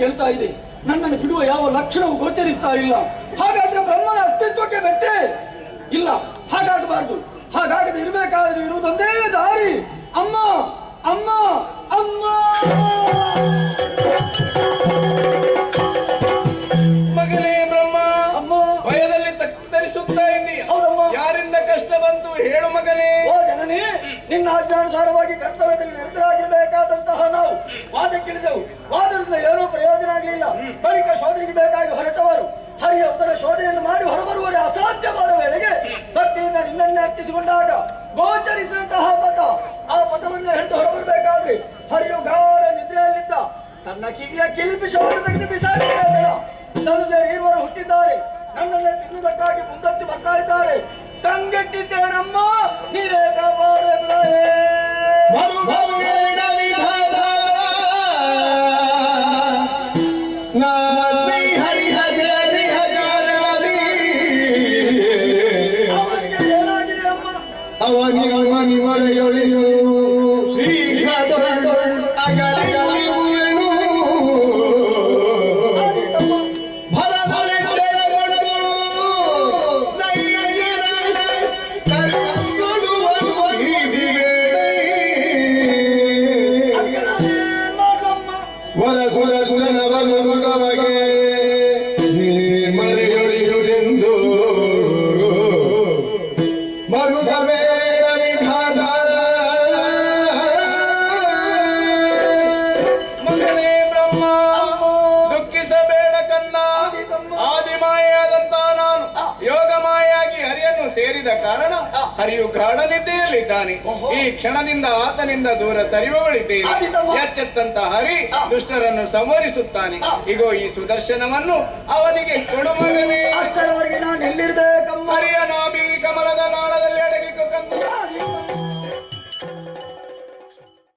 ಕೇಳ್ತಾ ಇದೆ ನನ್ನನ್ನು ಬಿಡುವ ಯಾವ ಲಕ್ಷಣವೂ ಗೋಚರಿಸ್ತಾ ಇಲ್ಲ ಹಾಗಾದ್ರೆ ಬ್ರಹ್ಮನ ಅಸ್ತಿತ್ವಕ್ಕೆ ಬೆಟ್ಟೆ ಇಲ್ಲ ಹಾಗಾಗಬಾರ್ದು. ಹಾಗಾಗದೆ ಇರಬೇಕಾದ್ರೆ ಇರುವುದೊಂದೇ ದಾರಿ. ಅಮ್ಮ ಅಮ್ಮ ಅಮ್ಮ! ಮಗನೇ ಬ್ರಹ್ಮ ಅಮ್ಮ! ಭಯದಲ್ಲಿ ತತ್ತರಿಸುತ್ತಾ ಇದ್ದಿ. ಹೌದಮ್ಮ. ಯಾರಿಂದ ಕಷ್ಟ ಬಂತು ಹೇಳು ಮಗನೇ. ಓ ಜನನಿ ನಿನ್ನ ಆಜ್ಞಾನುಸಾರವಾಗಿ ಕರ್ತವ್ಯದಲ್ಲಿ ನಿರತರಾಗಿರಬೇಕಾದಂತಹ ನಾವು ವಾದಕ್ಕಿಳಿದೆವು. ವಾದದಿಂದ ಏನೂ ಪ್ರಯೋಜನ ಆಗಲಿಲ್ಲ. ಬಳಿಕ ಶೋಧನೆಗೆ ಬೇಕಾಗಿ ಹೊರಟವರು. ಹರಿಯ ಉದರ ಶೋಧನೆಯನ್ನು ಮಾಡಿ ಹೊರಬರುವರೆ ಅಸಾಧ್ಯವಾದ ವೇಳೆಗೆ ಭಕ್ತಿಯಿಂದ ಹೆಚ್ಚಿಸಿಕೊಂಡಾಗ ಗೋಚರಿಸಿದಂತಹ ಪದ, ಆ ಪದವನ್ನು ಹಿಡಿದು ಹೊರಬರಬೇಕಾದ್ರೆ ಹರಿಯು ಗಾಢ ನಿದ್ರೆಯಲ್ಲಿದ್ದ ತನ್ನ ಕಿವಿಯ ಕಿಲ್ಪಿಷವನ್ನು ತೆಗೆದು ಬಿಸಾಡಿದ ತನುಜರು ಇರುವರು ಹುಟ್ಟಿದ್ದಾರೆ, ನನ್ನನ್ನೇ ತಿನ್ನುವುದಕ್ಕಾಗಿ ಮುಂದತ್ತಿ ಬರ್ತಾ ಇದ್ದಾರೆ ಕಂಗೆಟ್ಟಿದ್ದೇನಮ್ಮ ولا سورة نبى المدوك بكي ಹರಿಯನ್ನು ಸೇರಿದ ಕಾರಣ. ಹರಿಯು ಗಾಢನಿದ್ದೆಯಲ್ಲಿದ್ದಾನೆ ಈ ಕ್ಷಣದಿಂದ ಆತನಿಂದ ದೂರ ಸರಿಯುವಳಿದ್ದೇನೆ. ಎಚ್ಚೆತ್ತಂತ ಹರಿ ದುಷ್ಟರನ್ನು ಸಂವರಿಸುತ್ತಾನೆ. ಇಗೋ ಈ ಸುದರ್ಶನವನ್ನು ಅವನಿಗೆ ಕೊಡು ಮಗನೇ ಅಷ್ಟರವರೆಗೆ ನಾನು ಎಲ್ಲಿರ್ಬೇಕಮ್ಮ ಹರಿಯ ನಾಭಿ ಕಮಲದ ನಾಳದಲ್ಲಿ ಅಡಗಿಕೊ ಕಂದ ಆದೀತಮ್ಮ.